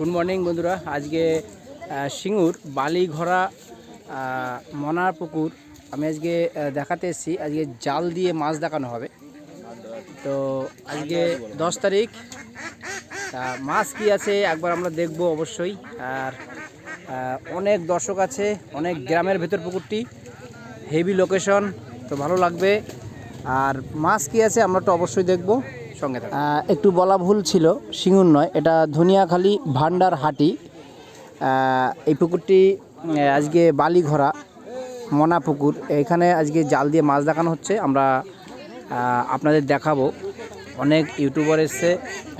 Good morning বন্ধুরা। আজকে সিঙ্গুর বালিঘরা আহ, মনার পুকুর। আমি আজকে দেখাতে এসেছি। আজকে জাল দিয়ে মাছ দেখানো হবে। তো আজকে দশ তারিখ। তা মাছ কি আছে একবার আমরা দেখব অবশ্যই। আর অনেক দর্শক আছে অনেক গ্রামের ভেতর পুকুরটি। হেভি লোকেশন তো ভালো লাগবে। আর মাছ কি আছে আমরা তো অবশ্যই দেখব। একটু বলা ভুল ছিল সিঙ্গুর নয় এটা ধনিয়াখালী ভান্ডার হাটি। এই পুকুরটি আজকে বালিঘরা মনা পুকুর এখানে আজকে জাল দিয়ে মাছ দেখানো হচ্ছে। আমরা আপনাদের দেখাবো। অনেক ইউটিউবার এসছে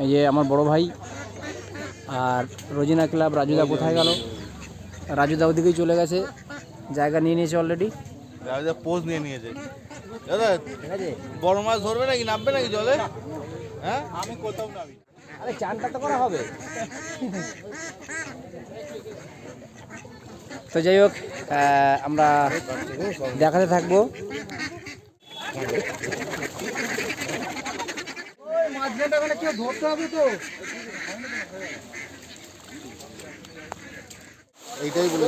এই যে আমার বড় ভাই আর রোজিনা ক্লাব রাজুদা কোথায় গেল? রাজুদা ওদিকেই চলে গেছে জায়গা নিয়ে নিয়েছে অলরেডি দাদা পোজ নিয়ে নিয়েছে। দাদা বড় মাছ ধরবে নাকি নামবে নাকি জলে? হ্যাঁ? আমি কোথাও নামি আরে চানটা তো করা হবে। তো যাই হোক আমরা দেখাতে থাকব। এইটাই বলে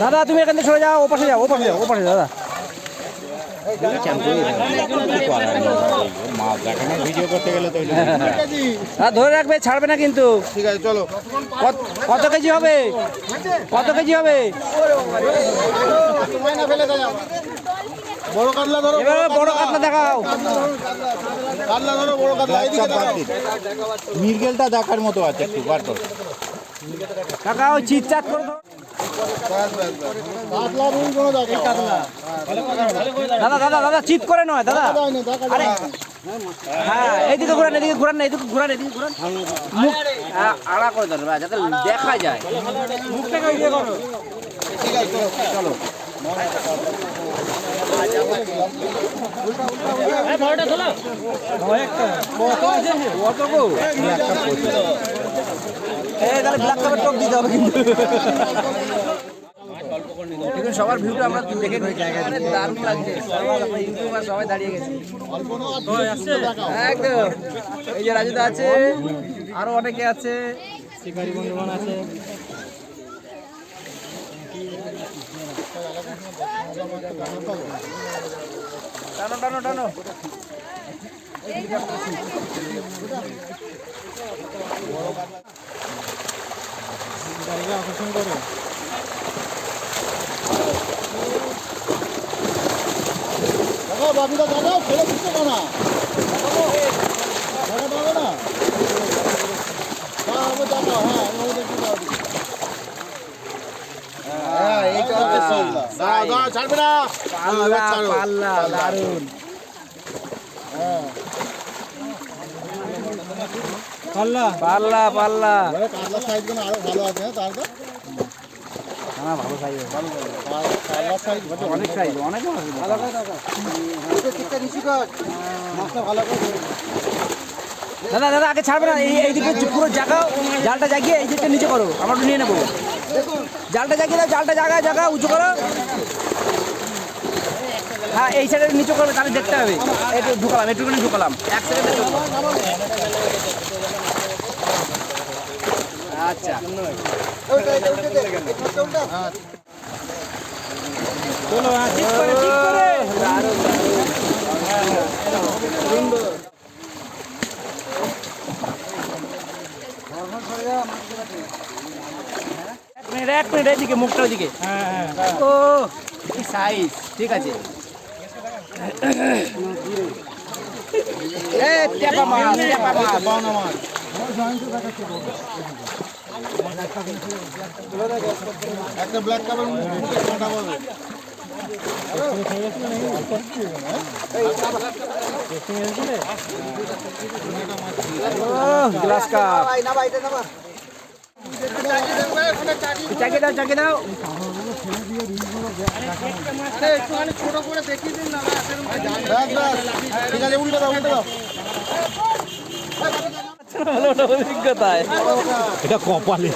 দাদা, তুমি এখান থেকে সরে যাও ওপাশে যাও ওপাশে যাও ওপাশে দাদা। ধরে রাখবে, ছাড়বে না কিন্তু। ঠিক আছে চলো কত কেজি হবে? কত কেজি হবে? বড় কাতলা ধরো এবার বড় কাতলা। দেখাও। কাতলা ধরো বড় কাতলা এইদিকে দেখাও। মির্গেলটা দেখার মতো আছে একটু বার করো। কাকা ওই করে দাও। দেখা দাদা দাদা দাদা চিট করে নয় দাদা। আরে। হ্যাঁ এইদিকে ঘুরান এদিকে ঘুরান না এদিকে ঘুরান এদিকে ঘুরান। মুখ আড়া করে দেন ভাই, যাতে দেখা যায়। মুখটাকে ইয়ে করো। চলো। কিন্তু সবার ভিউটা আমরা দেখে মানে দারুণ লাগছে ইউটিউবার সবাই দাঁড়িয়ে গেছে একদম এই যে রাজুদা আছে, আরও অনেকে আছে আছে। টানো টানো টানো দেখো বাবুটা দেখাও ফেলে দিচ্ছে না। দেখাবো দেখাতে হবে না হ্যাঁ আমি দেখাও হ্যাঁ আমি দেখতে পাবো হ্যাঁ এইটা হচ্ছে সোল্লা দাঁড়া দাঁড়া ছাড়বে না। পাল্লা পাল্লা পাল্লা পাল্লা পাল্লা। কাতলা সাইজগুলো আরও ভালো আছে তার ভালো সাইজ কাতলা সাইজ অনেক সাইজ অনেক ভালো ভালো দাদা দাদা আগে ছাড়বে না এই এইদিকে পুরো জাগাও জালটা জাগিয়ে এই দিকটা নিচে করো। আমরা একটু নিয়ে নেব। জালটা জাগিয়ে দাও জালটা জাগা জাগা উঁচু করো। হ্যাঁ এই সাইডে নিচু করবে তাহলে দেখতে হবে। একটু ঢুকালাম একটুখানি ঢুকালাম। এক সেকেন্ড আচ্ছা। চলো হ্যাঁ ঠিক করে ঠিক করে। এক মিনিট এক মিনিট এদিকে মুখটা ওদিকে ও কি সাইজ ঠিক আছে। একটা ব্ল্যাক কাপের চাকে দাও চাকে দাও ব্যাস ব্যাস ঠিক আছে উল্টে দাও উল্টে দাও অভিজ্ঞতায় এটা কপালে।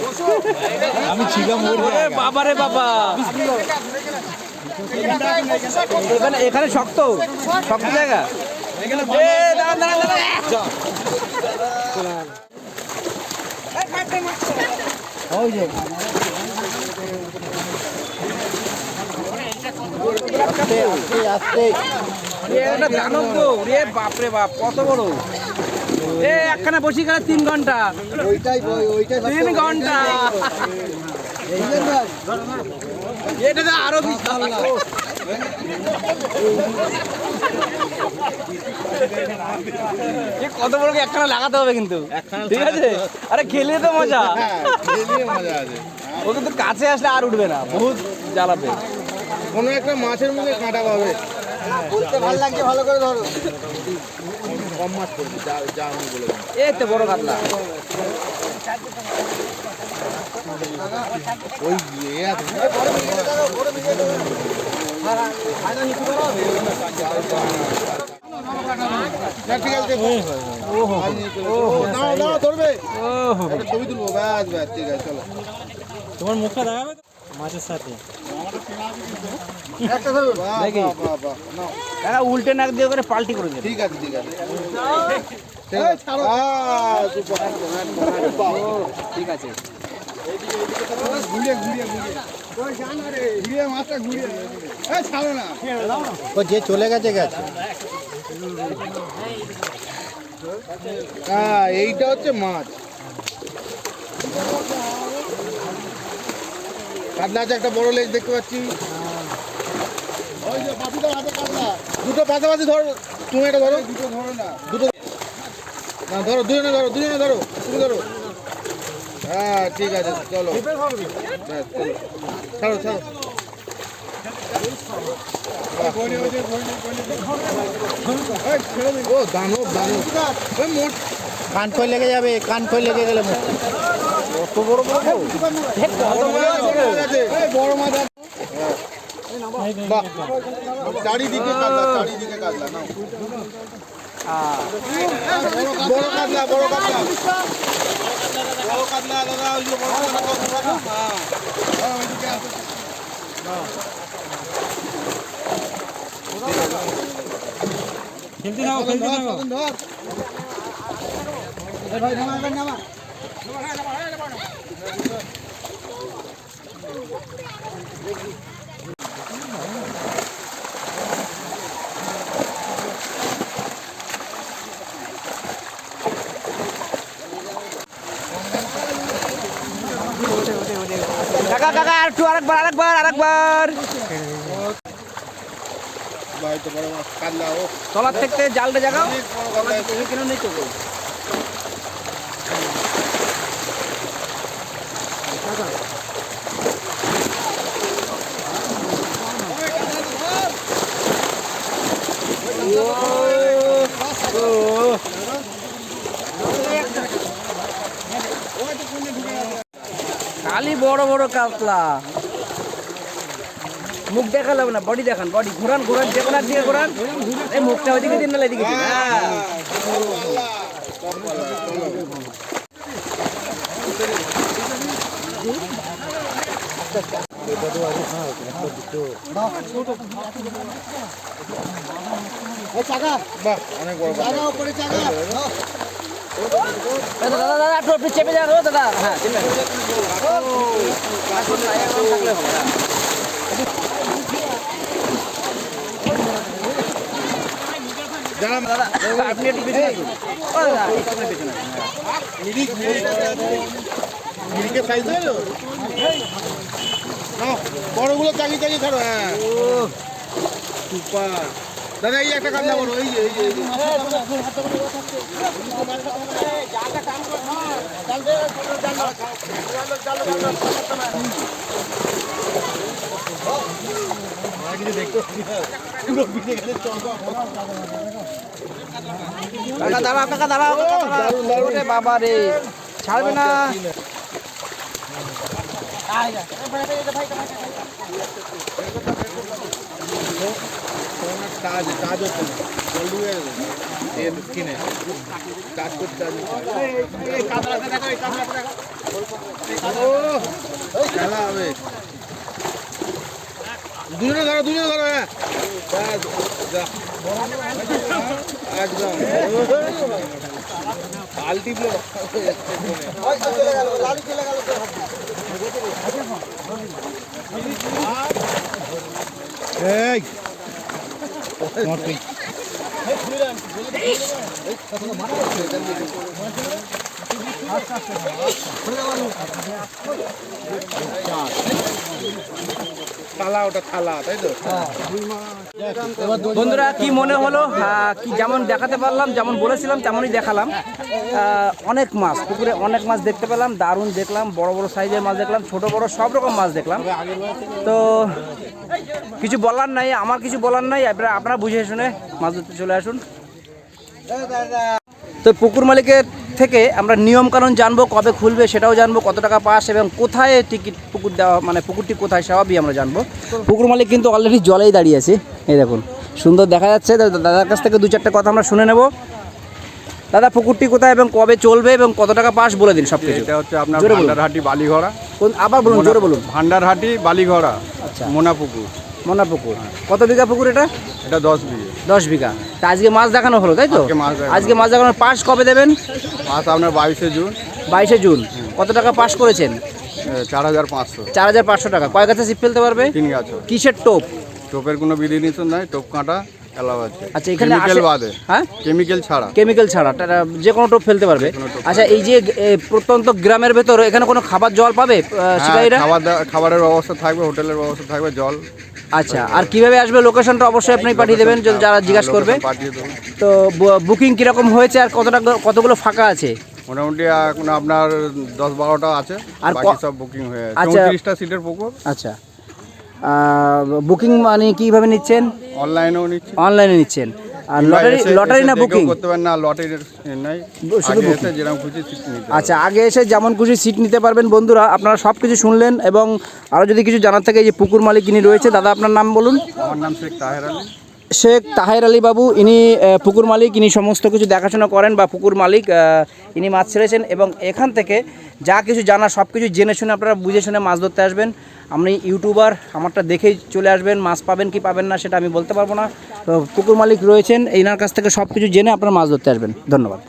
আমি ছিলাম ওর বাবা রে বাবা। এখানে এখানে শক্ত। শক্ত জায়গা। এ, দাঁড়ান, আস্তে আস্তে আস্তে। এ দানব তো। রে বাপ রে বাপ কত বড়। এ একখানা বসি গেলে তিন ঘণ্টা। ওইটাই ওইটাই তিন ঘণ্টা। এটা তো আরও বিশাল। কত বড় একখানা লাগাতে হবে কিন্তু। ঠিক আছে? আরে খেলে তো মজা। হ্যাঁ খেলিয়ে মজা আছে। ও কিন্তু কাছে আসলে আর উঠবে না বহুত জ্বালাবে। কোনো একটা মাছের মধ্যে কাঁটা পাবে ভালো লাগছে ভালো করে ধরো কম মাছ পড়বে যা যা আমি বলে দিলাম। এই তো বড় কাতলা ওই ইয়ে আছে না, ঠিক আছে দেখো। এরা উল্টে নাক দিয়ে করে পাল্টি করে দেবে। ঠিক আছে ঠিক আছে। ঠিক আছে। ও যে চলে গেছে গেছে। হ্যাঁ এইটা হচ্ছে মাছ। কাতলা আছে একটা বড় লেজ দেখতে পাচ্ছি। দুটো পাশাপাশি ধরো তুমি এটা ধরো। দুটো ধরো না। দুটো না ধরো দুজনে ধরো দুজনে ধরো তুমি ধরো। হ্যাঁ ঠিক আছে চলো। ছাড়ো ছাড়ো। ও দানব দানব। ওই মোট কান লেগে যাবে কান ফই লেগে গেলে কত বড় বড় বড় মাছ। হ্যাঁ। চারিদিকে কাতলা চারিদিকে কাতলা নাও। বড় কাতলা বড় কাতলা বড় কাতলা দাদা ওই যে বড় ওইদিকে আছে। খেলতে থাকো খেলতে থাকো ধর কাকা কাকা আর একটু আরেকবার আরেকবার আরেকবার। তলার থেকে জালটা জাগাও। কেন নেই তো খালি বড় বড় কাতলা মুখ দেখালাম না বডি দেখান বডি ঘোরান ঘোরান, যে কোনো দিকে ঘোরান। এই মুখটা ওইদিকে দিন না, এদিকে অনেক বড় দাদা দাদা একটু একটু চেপে যান ও দাদা। হ্যাঁ চেপে দাদা আপনি একটু পেছনে আসুন। ও দাদা। পেছনে সাইজ হলো বড়গুলো চাগি চাগি ছাড়ো হ্যাঁ। সুপার। দাদা এই একটা কাতলা বড় এই যে এই কাকা দাঁড়াও কাকা দাঁড়াও ওরে বাবা রে ছাড়বে না। টাচ টাচ হচ্ছে না জল ডুবে গেছে এর স্কিনে টাচ করতে টাচ খেলা হবে দুজনে ধরো দুজনে ধরো হ্যাঁ ব্যাস, যা। একদম আলটিপ্লে এই তাই তো? বন্ধুরা, কি মনে হলো? কি যেমন দেখাতে পারলাম, যেমন বলেছিলাম, তেমনই দেখালাম। অনেক মাছ, পুকুরে অনেক মাছ দেখতে পেলাম, দারুণ দেখলাম, বড় বড় সাইজের মাছ দেখলাম, ছোট বড় সব রকম মাছ দেখলাম। তো কিছু বলার নাই, আমার কিছু বলার নাই আপনারা আপনারা বুঝে শুনে মাছ ধরতে চলে আসুন। তো পুকুর মালিকের থেকে আমরা নিয়মকানুন জানব কবে খুলবে সেটাও জানব কত টাকা পাস এবং কোথায় টিকিট পুকুর দেওয়া মানে পুকুরটি কোথায় সবই আমরা জানব। পুকুর মালিক কিন্তু অলরেডি জলেই দাঁড়িয়ে আছে। এই দেখুন সুন্দর দেখা যাচ্ছে। দাদার কাছ থেকে দু চারটে কথা আমরা শুনে নেব। দাদা পুকুরটি কোথায় এবং কবে চলবে এবং কত টাকা পাস বলে দিন সব কিছু এটা হচ্ছে আপনার। ভান্ডারহাটি বালিঘরা আবার বলুন জোরে বলুন। ভান্ডারহাটি বালিঘরা আচ্ছা। মোনাপুকুর মনা পুকুর। কত বিঘা পুকুর এটা? এটা দশ বিঘা। দশ বিঘা। তা আজকে মাছ দেখানো হলো তাই তো? আজকে মাছ দেখানো দেখানোর পাস কবে দেবেন? মাছ আপনার বাইশে জুন। বাইশে জুন। কত টাকা পাস করেছেন? চার হাজার পাঁচশো। চার হাজার পাঁচশো টাকা। কয় গাছে ছিপ ফেলতে পারবে? তিন গাছ কিসের টোপ? টোপের কোনো বিধি নিষেধ নাই টোপ কাঁটা আছে। আচ্ছা এখানে কেমিক্যাল বাদে। হ্যাঁ? কেমিক্যাল ছাড়া। কেমিক্যাল ছাড়া। যে কোনো টোপ ফেলতে পারবে। আচ্ছা এই যে প্রত্যন্ত গ্রামের ভেতর এখানে কোনো খাবার জল পাবে হ্যাঁ, শিকারীরা? খাবার খাবারের ব্যবস্থা থাকবে হোটেলের ব্যবস্থা থাকবে জল আচ্ছা আর কীভাবে আসবে লোকেশনটা অবশ্যই আপনি পাঠিয়ে দেবেন যদি যারা জিজ্ঞাসা করবে। তো বুকিং কীরকম হয়েছে আর কতটা কতগুলো ফাঁকা আছে? মোটামুটি এখন আপনার দশ বারোটা আছে আর সব বুকিং হয়ে আছে। আচ্ছা। তিরিশটা সিটের পুকুর আচ্ছা। বুকিং মানে কীভাবে নিচ্ছেন? অনলাইনেও নিচ্ছেন অনলাইনে নিচ্ছেন। আর লটারি লটারি না বুকিং? করতে পারেন না লটারি নাই। শুধু আগে booking। এসে যেরকম খুশি সিট নিতে আচ্ছা আগে এসে যেমন খুশি সিট নিতে পারবেন বন্ধুরা। আপনারা সব কিছু শুনলেন এবং আরও যদি কিছু জানার থাকে এই যে পুকুর মালিক ইনি রয়েছে দাদা আপনার নাম বলুন। আমার নাম শেখ তাহের আলী। শেখ তাহের আলী বাবু, ইনি পুকুর মালিক, ইনি সমস্ত কিছু দেখাশোনা করেন বা পুকুর মালিক ইনি মাছ ছেড়েছেন এবং এখান থেকে যা কিছু জানা, সব কিছু জেনে শুনে আপনারা বুঝে শুনে মাছ ধরতে আসবেন। আপনি ইউটিউবার, আমারটা দেখেই চলে আসবেন, মাছ পাবেন কি পাবেন না সেটা আমি বলতে পারব না। পুকুর মালিক রয়েছেন এনার কাছ থেকে সব কিছু জেনে আপনারা মাছ ধরতে আসবেন। ধন্যবাদ।